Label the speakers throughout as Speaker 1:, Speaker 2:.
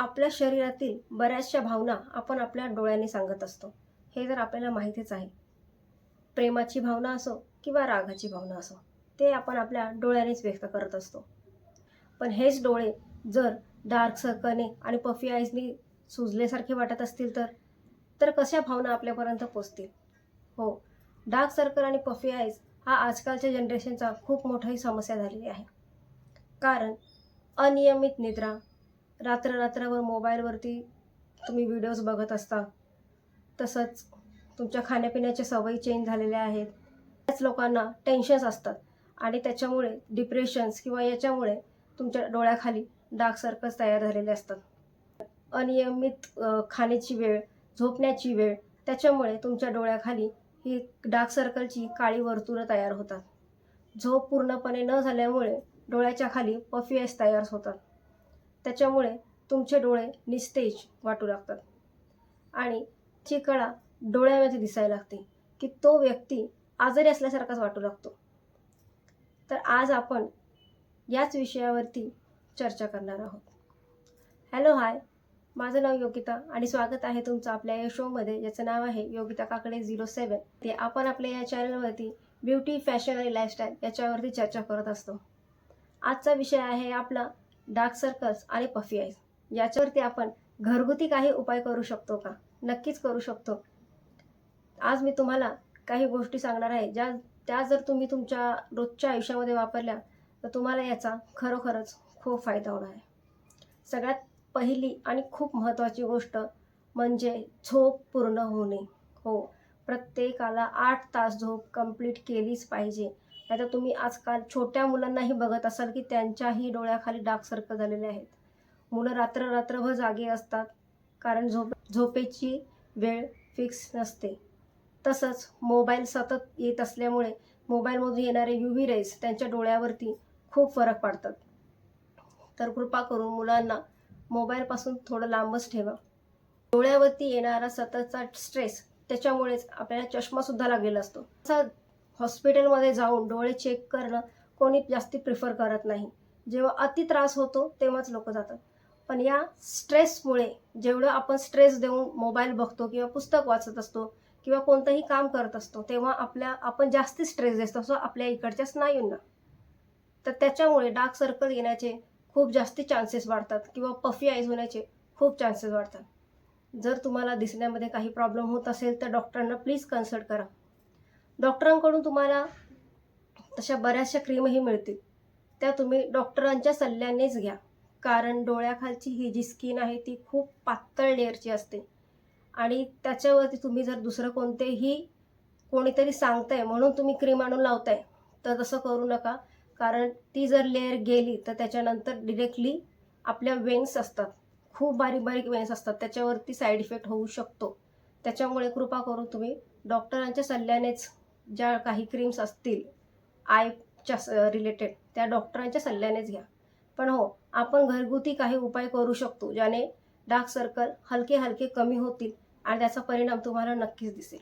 Speaker 1: आपल्या शरीरातील बऱ्याचशा भावना आपण आपल्या डोळ्याने सांगत असतो. हे तर आपल्याला माहितीच आहे. प्रेमाची भावना असो किंवा रागाची भावना असो ते आपण आपल्या डोळ्यानेच व्यक्त करत असतो. पण हेच डोळे जर डार्क सर्कलने आणि पफी आईजनी सुजल्यासारखे वाटत असतील तर? तर कशा भावना आपल्यापर्यंत पोचतील? हो डार्क सर्कल आणि पफी आईज हा आजकालच्या जनरेशनचा खूप मोठाही समस्या झालेली आहे. कारण अनियमित निद्रा रात्र रात्रभर मोबाईलवरती तुम्ही व्हिडिओज बघत असता. तसंच तुमच्या खाण्यापिण्याच्या सवयी चेंज झालेल्या आहेत. त्याच लोकांना टेन्शन्स असतात आणि त्याच्यामुळे डिप्रेशन्स किंवा याच्यामुळे तुमच्या डोळ्याखाली डार्क सर्कल्स तयार झालेले असतात. अनियमित खाण्याची वेळ झोपण्याची वेळ त्याच्यामुळे तुमच्या डोळ्याखाली ही डार्क सर्कलची काळी वर्तुळं तयार होतात. झोप पूर्णपणे न झाल्यामुळे डोळ्याच्या खाली पफी तयार होतात. त्याच्यामुळे तुमचे डोळे निस्तेज वाटू लागतात. आणि ती कळा डोळ्यामध्ये दिसायला लागते की तो व्यक्ती आजारी असल्यासारखाच वाटू लागतो. तर आज आपण याच विषयावरती चर्चा करणार आहोत. Hello hi. माझं नाव योगिता आणि स्वागत आहे तुमचं आपल्या या शोमध्ये. ज्याचं नाव आहे योगिता काकडे झिरो सेवन ते आपण आपल्या या चॅनलवरती ब्युटी फॅशन आणि लाईफस्टाईल याच्यावरती चर्चा करत असतो. आजचा विषय आहे आपला डार्क सर्कल्स आणि पफी आईज. याच्यावरती आपण घरगुती काही उपाय करू शकतो का? नक्कीच करू शकतो. आज मी तुम्हाला काही गोष्टी सांगणार आहे ज्या त्या जर तुम्ही तुमच्या रोजच्या आयुष्यामध्ये वापरल्या तर तुम्हाला याचा खरोखरच खूप फायदा होणार आहे. सगळ्यात पहिली आणि खूप महत्त्वाची गोष्ट म्हणजे झोप पूर्ण होणे. हो प्रत्येकाला आठ तास झोप कंप्लीट केलीच पाहिजे. नाहीतर तुम्ही आजकाल छोट्या मुलांनाही बघत असाल की त्यांच्याही डोळ्याखाली डार्क सर्कल झालेले आहेत. मुलं रात्र रात्रभर जागे असतात कारण झोप झोपेची वेळ फिक्स नसते. तसंच मोबाईल सतत येत असल्यामुळे मोबाईलमधून येणारे यू व्ही रेज त्यांच्या डोळ्यावरती खूप फरक पडतात. तर कृपा करून मुलांना मोबाईलपासून थोडं लांबच ठेवा. डोळ्यावरती येणारा सततचा स्ट्रेस त्याच्यामुळेच आपल्याला चष्मासुद्धा लागलेला असतो. असा हॉस्पिटलमध्ये जाऊन डोळे चेक करणं कोणी जास्ती प्रिफर करत नाही. जेव्हा अति त्रास होतो तेव्हाच लोक जातात. पण या स्ट्रेसमुळे जेवढं आपण स्ट्रेस देऊन मोबाईल बघतो किंवा पुस्तक वाचत असतो किंवा कोणतंही काम करत असतो तेव्हा आपल्या आपण जास्ती स्ट्रेस देत असतो आपल्या इकडच्या स्नायूंना. तर त्याच्यामुळे डार्क सर्कल येण्याचे खूप जास्ती चान्सेस वाढतात किंवा पफी आईज होण्याचे खूप चान्सेस वाढतात. जर तुम्हाला दिसण्यामध्ये काही प्रॉब्लेम होत असेल तर डॉक्टरांना प्लीज कन्सल्ट करा. डॉक्टरांकडून तुम्हाला तशा बऱ्याचशा क्रीमही मिळतील. त्या तुम्ही डॉक्टरांच्या सल्ल्यानेच घ्या. कारण डोळ्याखालची ही जी स्किन आहे ती खूप पातळ लेअरची असते. आणि त्याच्यावरती तुम्ही जर दुसरं कोणतेही कोणीतरी सांगताय म्हणून तुम्ही क्रीम आणून लावताय तर तसं करू नका. कारण ती जर लेअर गेली तर त्याच्यानंतर डिरेक्टली आपल्या वेन्स असतात. खूप बारीक बारीक वेन्स असतात. त्याच्यावरती साईड इफेक्ट होऊ शकतो. त्याच्यामुळे कृपा करून तुम्ही डॉक्टरांच्या सल्ल्यानेच ज्या काही क्रीम्स असतील आयच्या रिलेटेड त्या डॉक्टरांच्या सल्ल्यानेच घ्या. पण हो आपण घरगुती काही उपाय करू शकतो ज्याने डार्क सर्कल हलके हलके कमी होतील आणि त्याचा परिणाम तुम्हाला नक्कीच दिसेल.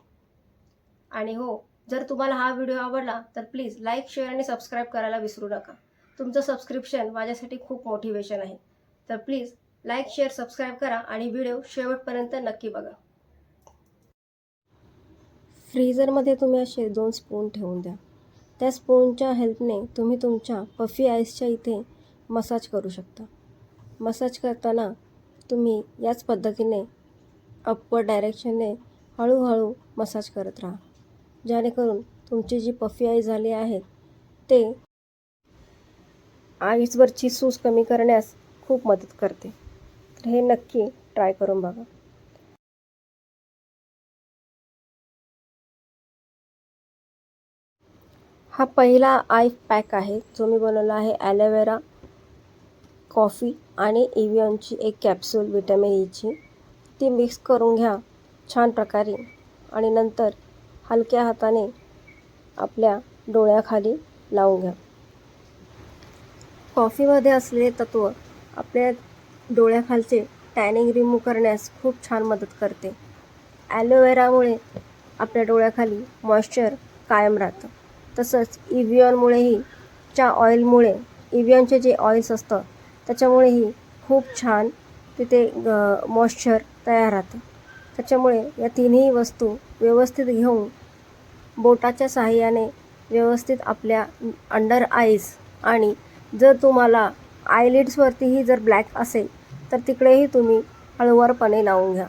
Speaker 1: आणि हो जर तुम्हाला हा व्हिडिओ आवडला तर प्लीज लाईक शेअर आणि सबस्क्राईब करायला विसरू नका. तुमचं सबस्क्रिप्शन माझ्यासाठी खूप मोटिवेशन आहे. तर प्लीज लाईक शेअर सबस्क्राईब करा आणि व्हिडिओ शेवटपर्यंत नक्की बघा. फ्रीजरमध्ये तुम्ही असे दोन स्पून ठेवून द्या. त्या स्पूनच्या हेल्पने तुम्ही तुमच्या पफी आईसच्या इथे मसाज करू शकता. मसाज करताना तुम्ही याच पद्धतीने अपवर डायरेक्शनने हळूहळू मसाज करत राहा. जेणेकरून तुमची जी पफी आईज झाली आहेत ते आईसवरची सूज कमी करण्यास खूप मदत करते. तर हे नक्की ट्राय करून बघा. हा पहिला आय पॅक आहे जो मी बनवला आहे ॲलोवेरा कॉफी आणि इव्हियनची एक कॅप्सूल विटॅमिन ईची. ती मिक्स करून घ्या छान प्रकारे. आणि नंतर हलक्या हाताने आपल्या डोळ्याखाली लावून घ्या. कॉफीमध्ये असलेले तत्त्व आपल्या डोळ्याखालचे टॅनिंग रिमूव्ह करण्यास खूप छान मदत करते. ॲलोवेरामुळे आपल्या डोळ्याखाली मॉइश्चर कायम राहतं. तसंच इव्हियॉनमुळेही च्या ऑइलमुळे इव्हियॉनचे जे ऑइल्स असतं त्याच्यामुळेही खूप छान तिथे मॉइश्चर तयार राहतं. त्याच्यामुळे या तिन्ही वस्तू व्यवस्थित घेऊन बोटाच्या साहाय्याने व्यवस्थित आपल्या अंडर आईज आणि जर तुम्हाला आयलिड्सवरतीही जर ब्लॅक असेल तर तिकडेही तुम्ही हळूवारपणे लावून घ्या.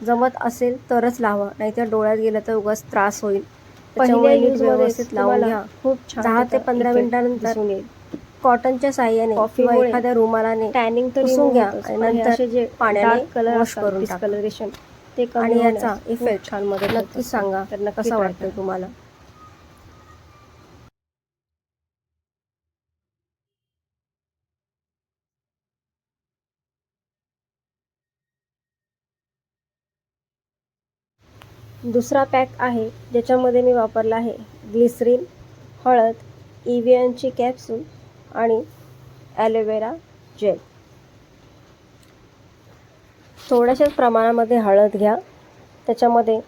Speaker 1: जमत असेल तरच लावा नाहीतर डोळ्यात गेलं तर उगाच त्रास होईल. त्याच्यामुळे
Speaker 2: नीटमध्ये
Speaker 1: व्यवस्थित लावून घ्या
Speaker 2: खूप छान
Speaker 1: दहा ते पंधरा मिनिटानंतर कॉटनच्या साहाय्याने किंवा एखाद्या रुमालाने
Speaker 2: टॅनिंग तर
Speaker 1: पुसून घ्या नंतर
Speaker 2: जे
Speaker 1: पाण्याने
Speaker 2: कलर
Speaker 1: करून टाका.
Speaker 2: डिस्कलरेशन ते
Speaker 1: आणि याचा effect
Speaker 2: छान मदत होत
Speaker 1: नक्कीच. सांगा
Speaker 2: नक्की
Speaker 1: कसा वाटतोय. तुम्हाला दुसरा पॅक आहे ज्याच्यामध्ये मी वापरला आहे ग्लिसरीन हळद इव्हियनची कॅप्सूल आणि ॲलोवेरा जेल. थोड्याशाच प्रमाणामध्ये हळद घ्या. त्याच्यामध्ये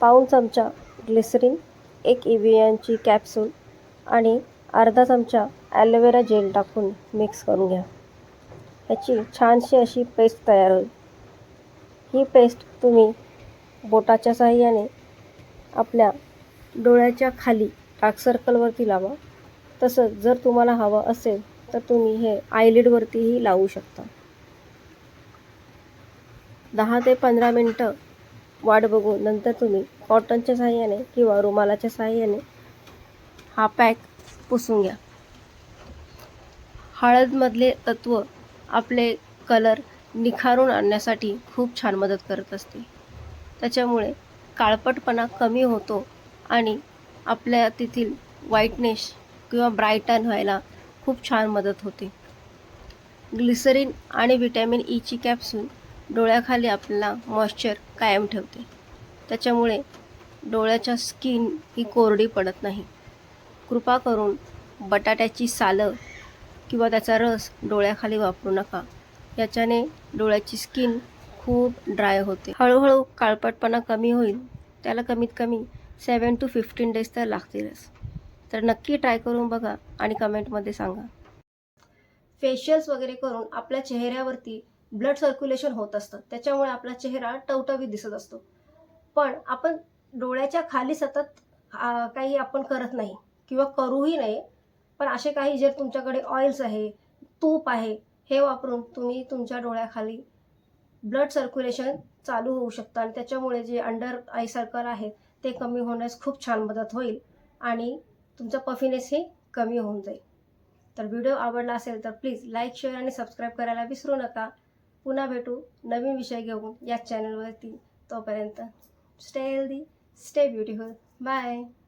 Speaker 1: पाऊण चमचा ग्लिसरीन एक इव्हियनची कॅप्सूल आणि अर्धा चमचा ॲलोवेरा जेल टाकून मिक्स करून घ्या. ह्याची छानशी अशी पेस्ट तयार होईल. ही पेस्ट तुम्ही बोटाच्या सहाय्याने आपल्या डोळ्याच्या खाली डार्क सर्कलवरती लावा. तसंच जर तुम्हाला हवं असेल तर तुम्ही हे आयलिडवरतीही लावू शकता. दहा ते पंधरा मिनटं वाट बघून नंतर तुम्ही कॉटनच्या सहाय्याने किंवा रुमालाच्या सहाय्याने हा पॅक पुसून घ्या. हळदमधले तत्त्व आपले कलर निखारून आणण्यासाठी खूप छान मदत करत असते. त्याच्यामुळे काळपटपणा कमी होतो आणि आपल्या तेथील व्हाईटनेस किंवा ब्राईटन व्हायला खूप छान मदत होते. ग्लिसरीन आणि व्हिटॅमिन ईची कॅप्सूल डोळ्याखाली आपल्याला मॉइश्चर कायम ठेवते. त्याच्यामुळे डोळ्याच्या स्किन ही कोरडी पडत नाही. कृपा करून बटाट्याची सालं किंवा त्याचा रस डोळ्याखाली वापरू नका. याच्याने डोळ्याची स्किन खूप ड्राय होते. हळूहळू काळपटपणा कमी होईल. त्याला कमीत कमी सेवन टू फिफ्टीन डेज तर लागतीलच. तर नक्की ट्राय करून बघा आणि कमेंटमध्ये सांगा. फेशियल्स वगैरे करून आपल्या चेहऱ्यावरती ब्लड सर्क्युलेशन होत असतं. त्याच्यामुळे आपला चेहरा टवटवीत दिसत असतो. पण आपण डोळ्याच्या खाली सतत काही आपण करत नाही किंवा करूही नाही. पण असे काही जर तुमच्याकडे ऑइल्स आहे तूप आहे हे वापरून तुम्ही तुमच्या डोळ्याखाली ब्लड सर्क्युलेशन चालू होऊ शकतं आणि त्याच्यामुळे जे अंडर आय सर्कल आहे ते कमी होण्यास खूप छान मदत होईल आणि तुमचा पफिनेसही कमी होऊन जाईल. तर व्हिडिओ आवडला असेल तर प्लीज लाईक शेअर आणि सबस्क्राईब करायला विसरू नका. पुन्हा भेटू नवीन विषय घेऊन याच चॅनलवरती. तोपर्यंत stay healthy stay beautiful. Bye.